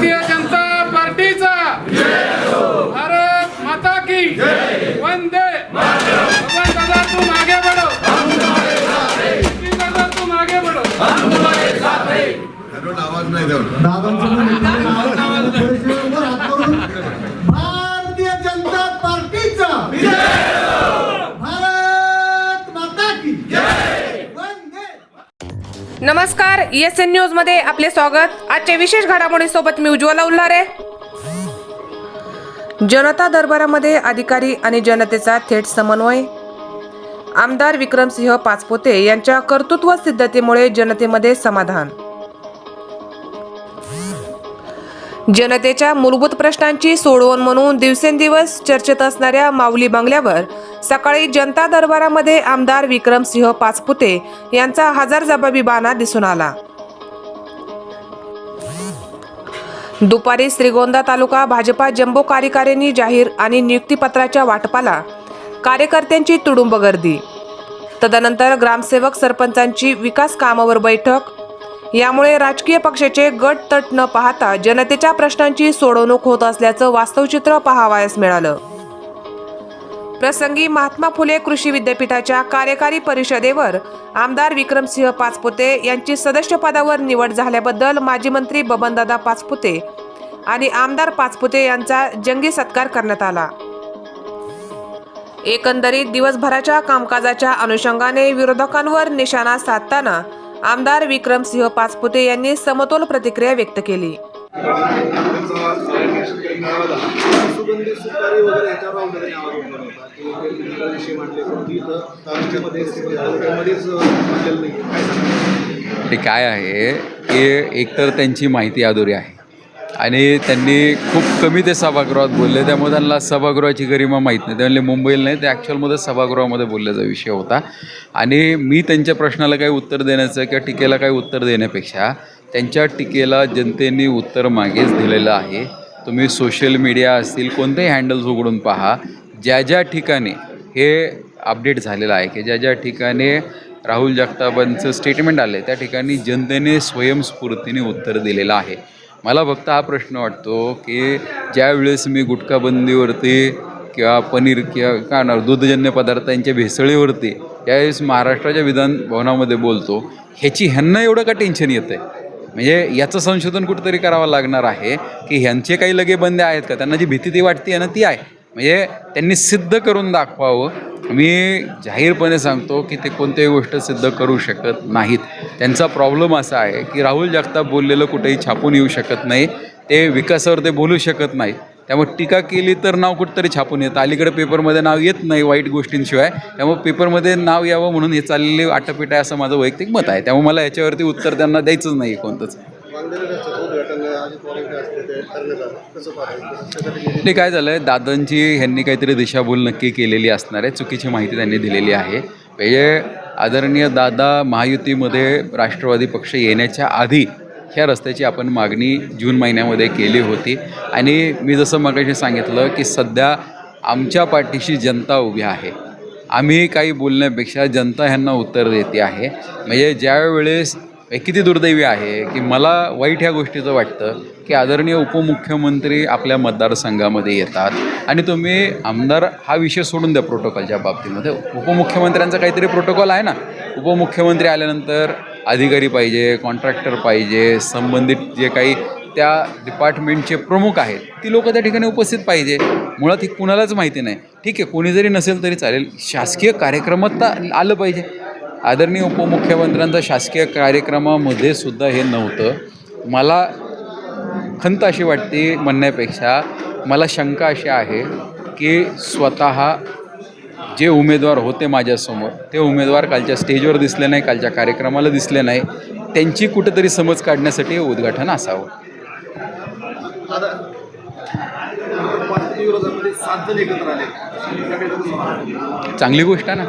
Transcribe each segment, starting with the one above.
भारतीय जनता पार्टीचा. भारत माता की. वंदे. भगवान दादा तुम आगे बढ़ो. मोदी दादा तुम आगे बढ़ो. आवाज नाही देऊन एस एन न्यूजमध्ये आपले स्वागत. आजच्या विशेष घडामोडी सोबत मी उज्ज्वला उल्हारे. जनता दरबारामध्ये अधिकारी आणि जनतेचा थेट समन्वय. आमदार विक्रमसिंह पाचपोते यांच्या कर्तृत्व सिद्धतेमुळे जनतेमध्ये समाधान. जनतेच्या मूलभूत प्रश्नांची सोडवण म्हणून दिवसेंदिवस चर्चेत असणाऱ्या माऊली बंगल्यावर सकाळी जनता दरबारामध्ये आमदार विक्रमसिंह पाचपुते यांचा हजार जबाबी बाणा दिसून आला. दुपारी श्रीगोंदा तालुका भाजपा जम्बो कार्यकारिणी जाहीर आणि नियुक्तीपत्राच्या वाटपाला कार्यकर्त्यांची तुडुंब गर्दी तदनंतर ग्रामसेवक सरपंचांची विकास कामावर बैठक. यामुळे राजकीय पक्षाचे गट तट न पाहता जनतेच्या प्रश्नांची सोडवणूक होत असल्याचं वास्तवचित्र पाहावयास मिळालं. प्रसंगी महात्मा फुले कृषी विद्यापीठाच्या कार्यकारी परिषदेवर आमदार विक्रमसिंह पाचपुते यांची सदस्यपदावर निवड झाल्याबद्दल माजी मंत्री बबनदादा पाचपुते आणि आमदार पाचपुते यांचा जंगी सत्कार करण्यात आला. एकंदरीत दिवसभराच्या कामकाजाच्या अनुषंगाने विरोधकांवर निशाणा साधताना आमदार विक्रमसिंह पाचपुते यांनी समतोल प्रतिक्रिया व्यक्त केली. सुगंधी सुपारी वगैरे ह्याच्यावर आवाज होता विषय मांडले इथं तालुक्यामध्ये मांडलेलं नाही काय सांगा ते काय आहे की एकतर त्यांची माहिती अधुरी आहे. आणि त्यांनी खूप कमी ते सभागृहात बोलले. त्यामुळे त्यांना सभागृहाची गरिमा माहीत नाही. त्यांनी मुंबईला नाही. ते ॲक्च्युअलमध्ये सभागृहामध्ये बोलल्याचा विषय होता. आणि मी त्यांच्या प्रश्नाला काही उत्तर देण्याचं किंवा टीकेला काही उत्तर देण्यापेक्षा त्यांच्या टीकेला जनतेने उत्तर मागेच दिलेलं आहे. तुम्ही सोशल मीडिया असतील कोणतेही हँडल्स उघडून पहा. ज्या ज्या ठिकाणी हे अपडेट झालेलं आहे की ज्या ज्या ठिकाणी राहुल जगतापांचं स्टेटमेंट आलं आहे त्या ठिकाणी जनतेने स्वयंस्फूर्तीने उत्तर दिलेलं आहे. मला फक्त हा प्रश्न वाटतो की ज्यावेळेस मी गुटखाबंदीवरती किंवा पनीर किंवा काय ना दूधजन्य पदार्थांच्या भेसळीवरती त्यावेळेस महाराष्ट्राच्या विधान भवनामध्ये बोलतो ह्याची ह्यांना एवढं का टेन्शन येतं आहे म्हणजे याचं संशोधन कुठंतरी करावं लागणार आहे की ह्यांचे काही लगे बंदे आहेत का? त्यांना जी भीती ती वाटते आहे ना ती आहे. म्हणजे त्यांनी सिद्ध करून दाखवावं. मी जाहीरपणे सांगतो की ते कोणत्याही गोष्ट सिद्ध करू शकत नाहीत. त्यांचा प्रॉब्लेम असा आहे की राहुल जगताप बोललेलं कुठेही छापून येऊ शकत नाही. ते विकासावर ते बोलू शकत नाही. त्यामुळे टीका केली तर नाव कुठंतरी छापून येतं. अलीकडे पेपरमध्ये नाव येत नाही वाईट गोष्टींशिवाय. त्यामुळे पेपरमध्ये नाव यावं म्हणून हे चाललेली आटपीट आहे असं माझं वैयक्तिक मत आहे. त्यामुळे मला याच्यावरती उत्तर त्यांना द्यायचंच नाही कोणतंच. वांगलेलं ते काय झालं आहे दादांची ह्यांनी काहीतरी दिशाभूल नक्की केलेली असणार आहे चुकीची माहिती त्यांनी दिलेली आहे. म्हणजे आदरणीय दादा महायुतीमध्ये राष्ट्रवादी पक्ष येण्याच्या आधी ह्या रस्त्याची आपण मागणी जून महिन्यामध्ये केली होती. आणि मी जसं मगाशी सांगितलं की सध्या आमच्या पाठीशी जनता उभी आहे. आम्ही काही बोलण्यापेक्षा जनता ह्यांना उत्तर देते आहे. म्हणजे ज्यावेळेस हे किती दुर्दैवी आहे की मला वाईट ह्या गोष्टीचं वाटतं की आदरणीय उपमुख्यमंत्री आपल्या मतदारसंघामध्ये येतात आणि तुम्ही आमदार हा विषय सोडून द्या प्रोटोकॉलच्या बाबतीमध्ये. उपमुख्यमंत्र्यांचा काहीतरी प्रोटोकॉल आहे ना? उपमुख्यमंत्री आल्यानंतर अधिकारी पाहिजे कॉन्ट्रॅक्टर पाहिजे संबंधित जे काही त्या डिपार्टमेंटचे प्रमुख आहेत ती लोक त्या ठिकाणी उपस्थित पाहिजे. मुळात ही कुणालाच माहिती नाही. ठीक आहे कोणी जरी नसेल तरी चालेल. शासकीय कार्यक्रमात तर आलं पाहिजे. आदरणीय उपमुख्यमंत्र्यांचा शासकीय कार्यक्रमामध्ये सुद्धा हे नव्हतं. मला खंत अशी वाटते म्हणण्यापेक्षा मला शंका अशी आहे की स्वतः जे उमेदवार होते माझ्यासमोर ते उमेदवार कालच्या स्टेजवर दिसले नाही कालच्या कार्यक्रमाला दिसले नाही त्यांची कुठेतरी समज काढण्यासाठी हे उद्घाटन असावं? चांगली गोष्ट आहे ना.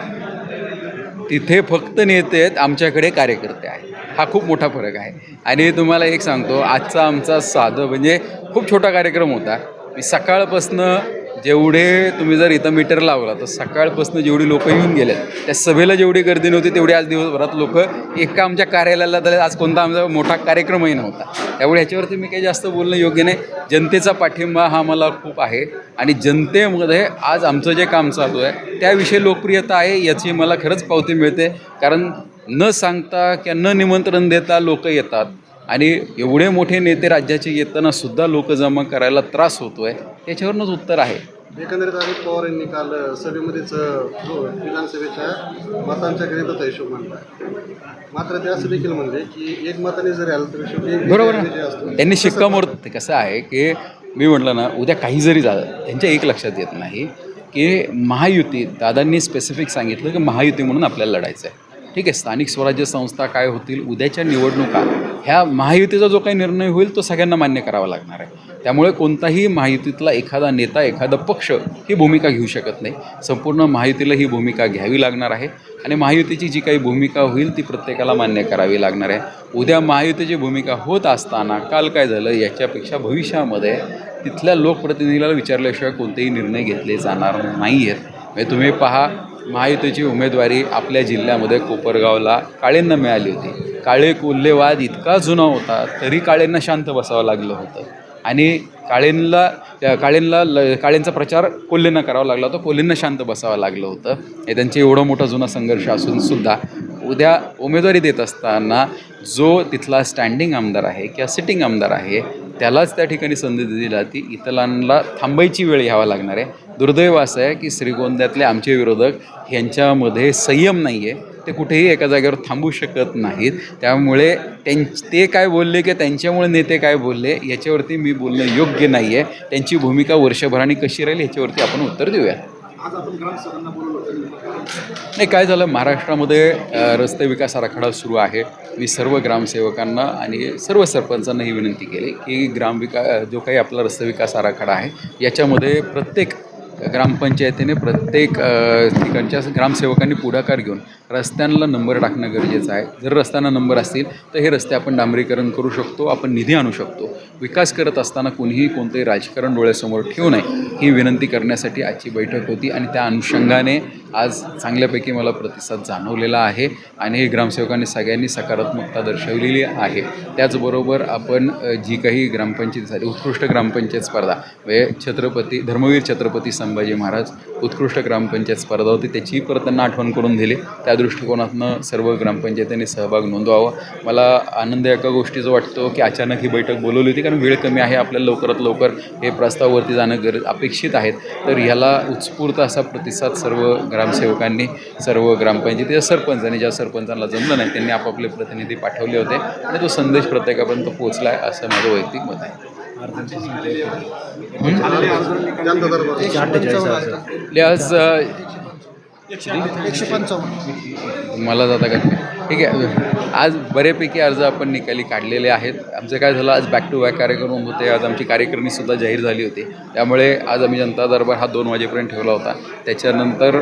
तिथे फक्त नेते आहेत आमच्याकडे कार्यकर्ते आहेत. हा खूप मोठा फरक आहे. आणि तुम्हाला एक सांगतो आजचा आमचा साधं म्हणजे खूप छोटा कार्यक्रम होता. मी सकाळपासनं जेवढे तुम्ही जर इथं मीटर लावला तर सकाळपासून जेवढी लोक येऊन गेल्यात त्या सभेला जेवढी गर्दी नव्हती तेवढी आज दिवसभरात लोक एका आमच्या कार्यालयाला तर आज कोणता आमचा मोठा कार्यक्रमही नव्हता. त्यामुळे ह्याच्यावरती मी काही जास्त बोलणं योग्य नाही. जनतेचा पाठिंबा हा मला खूप आहे आणि जनतेमध्ये आज आमचं जे काम चालू आहे त्याविषयी लोकप्रियता आहे याची मला खरंच पावती मिळते. कारण न सांगता किंवा न निमंत्रण देता लोक येतात. आणि एवढे मोठे नेते राज्याचे येताना सुद्धा लोक जमा करायला त्रास होतो आहे त्याच्यावरूनच उत्तर आहे. एकंदरीत अजित पवार यांनी काल सभेमध्येच जो विधानसभेच्या मतांच्या गणिताचा हिशोब मांडला. मात्र ते असं देखील म्हणले की एक मताने जरी आलं तरी बरोबर त्यांनी शिक्कामोर्तब कसं आहे की मी म्हटलं ना उद्या काही जरी झालं त्यांच्या एक लक्षात येत नाही की महायुती दादांनी स्पेसिफिक सांगितलं की महायुती म्हणून आपल्याला लढायचं आहे ठीक आहे स्थानिक स्वराज्य संस्था काय होतील उद्याच्या निवडणुका ह्या महायुतीचा जो काही निर्णय होईल तो सगळ्यांना मान्य करावा लागणार आहे. त्यामुळे कोणताही महायुतीतला एखादा नेता एखादा पक्ष ही भूमिका घेऊ शकत नाही. संपूर्ण महायुतीला ही भूमिका घ्यावी लागणार आहे आणि महायुतीची जी काही भूमिका होईल ती प्रत्येकाला मान्य करावी लागणार आहे. उद्या महायुतीची भूमिका होत असताना काल काय झालं याच्यापेक्षा भविष्यामध्ये तिथल्या लोकप्रतिनिधीला विचारल्याशिवाय कोणतेही निर्णय घेतले जाणार नाही आहेत म्हणजे तुम्ही पहा महायुतीची उमेदवारी आपल्या जिल्ह्यामध्ये कोपरगावला काळेंना मिळाली होती. काळे कोल्हेवाद इतका जुना होता तरी काळेंना शांत बसावं लागलं होतं. आणि काळेंला त्या ल काळेंचा प्रचार कोल्हेंना करावा लागला होता कोल्हेंना शांत बसावं लागलं होतं. हे त्यांचे एवढं मोठा जुना संघर्ष असून सुद्धा उद्या उमेदवारी देत असताना जो तिथला स्टँडिंग आमदार आहे किंवा सिटिंग आमदार आहे त्यालाच त्या ठिकाणी संधी दिली जाते. इतरांना थांबायची वेळ घ्यावा लागणार आहे. दुर्दैव असं आहे की श्रीगोंद्यातले आमचे विरोधक यांच्यामध्ये संयम नाही आहे. ते कुठेही एका जागेवर थांबू शकत नाहीत. त्यामुळे त्यां ते काय बोलले की त्यांच्यामुळे नेते काय बोलले याच्यावरती मी बोलणं योग्य नाही आहे त्यांची भूमिका वर्षभराने कशी राहील याच्यावरती आपण उत्तर देऊया. नाही काय झालं? महाराष्ट्रामध्ये रस्ते विकास आराखडा सुरू आहे. मी सर्व ग्रामसेवकांना आणि सर्व सरपंचांना ही विनंती केली की ग्रामविका जो काही आपला रस्ते विकास आराखडा आहे याच्यामध्ये प्रत्येक ग्रामपंचायतीने प्रत्येक ठिकाणच्या ग्रामसेवकांनी पुढाकार घेऊन रस्त्यांना नंबर टाकणं गरजेचं आहे. जर रस्त्यांना नंबर असतील तर हे रस्ते आपण डांबरीकरण करू शकतो आपण निधी आणू शकतो. विकास करत असताना कोणीही कोणतंही राजकारण डोळ्यासमोर ठेवू नये ही विनंती करण्यासाठी आजची बैठक होती आणि त्या अनुषंगाने आज चांगल्यापैकी मला प्रतिसाद जाणवलेला आहे आणि हे ग्रामसेवकांनी सगळ्यांनी सकारात्मकता दर्शवलेली आहे. त्याचबरोबर आपण जी काही ग्रामपंचायतीसाठी उत्कृष्ट ग्रामपंचायत स्पर्धा म्हणजे छत्रपती धर्मवीर छत्रपती सम संभाजी महाराज उत्कृष्ट ग्रामपंचायत स्पर्धा होती त्याचीही परत त्यांना आठवण करून दिली. त्या दृष्टिकोनातनं सर्व ग्रामपंचायतींनी सहभाग नोंदवावा. मला आनंद एका गोष्टीचा वाटतो की अचानक ही बैठक बोलवली होती कारण वेळ कमी आहे आपल्याला लवकरात लवकर हे प्रस्तावावरती जाणं गरज अपेक्षित आहेत तर ह्याला उत्स्फूर्त असा प्रतिसाद सर्व ग्रामसेवकांनी सर्व ग्रामपंचायतीच्या सरपंचांनी ज्या सरपंचांना जमलं नाही त्यांनी आपापले प्रतिनिधी पाठवले होते. आणि तो संदेश प्रत्येकापर्यंत पोहोचला आहे असं माझं वैयक्तिक मत आहे. जनता आज एकशे पंचावन्न मला जाता का? ठीक आहे. आज बऱ्यापैकी अर्ज आपण निकाली काढलेले आहेत. आमचं काय झालं आज बॅक टू बॅक कार्यक्रम होते आज आमची कार्यक्रमीसुद्धा जाहीर झाली होती. त्यामुळे आज आम्ही जनता दरबार हा दोन वाजेपर्यंत ठेवला होता. त्याच्यानंतर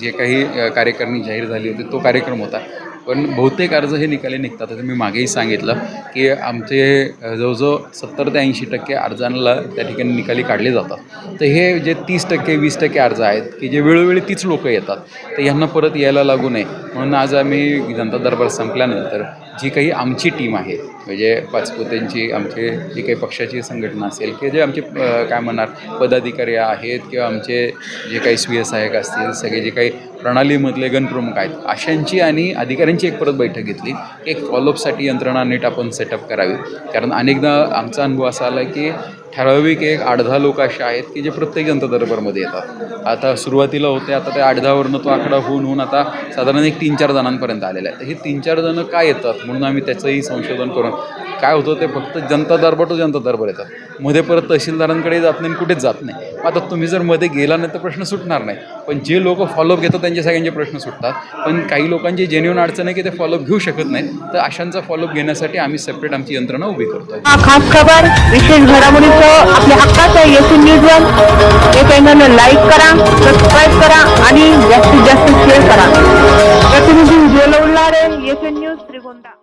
जे काही कार्यक्रमी जाहीर झाली होती तो कार्यक्रम होता. पण बहुतेक अर्ज हे निकाली निघतात. मी मागेही सांगितलं की आमचे जवळजवळ सत्तर ते ऐंशी टक्के अर्जांना त्या ठिकाणी निकाली काढले जातात. तर हे जे तीस टक्के वीस टक्के अर्ज आहेत की जे वेळोवेळी तीच लोकं येतात तर यांना परत यायला लागू नये. म्हणून आज आम्ही जनता दरबार संपल्यानंतर जी काही आमची टीम आहे म्हणजे पाचपुतेंची आमचे जी काही पक्षाची संघटना असेल किंवा जे आमचे काय म्हणणार पदाधिकारी आहेत किंवा आमचे जे काही स्वीय सहाय्यक असतील सगळे जे काही प्रणालीमधले गणप्रमुख आहेत अशांची आणि अधिकाऱ्यांची एक परत बैठक घेतली. एक फॉलोअपसाठी यंत्रणा नीट आपण सेटअप करावी. कारण अनेकदा आमचा अनुभव असा आला की ठराविक एक आठ दहा लोक असे आहेत की जे प्रत्येक जनता दरबारमध्ये येतात. आता सुरुवातीला होते आता त्या आठ दहावरनं तो आकडा होऊन होऊन आता साधारण एक तीन चार जणांपर्यंत आलेला आहे. तर हे तीन चार जणं काय येतात? म्हणून आम्ही त्याचंही संशोधन करून काय होतं ते फक्त जनता दरबार टू जनता दरबार येतात. मध्ये परत तहसीलदारांकडे जात नाही आणि कुठेच जात नाही. आता तुम्ही जर मध्ये गेला नाही तर प्रश्न सुटणार नाही. पण जे लोक फॉलोअप घेतात त्यांचे सगळ्यांचे प्रश्न सुटतात. पण काही लोकांची जेन्युन अडचण आहे की ते फॉलोअप घेऊ शकत नाहीत. तर अशांचा फॉलोअप घेण्यासाठी आम्ही सेपरेट आमची यंत्रणा उभी करतो खास खबर विशेष घडामोडीचं आपल्या हक्काचं एस न्यूज हे चॅनल लाईक करा सबस्क्राईब करा आणि जास्तीत जास्त शेअर करा. प्रतिनिधी उज्ज्वल उल्हारे एस न्यूज त्रिगोंदा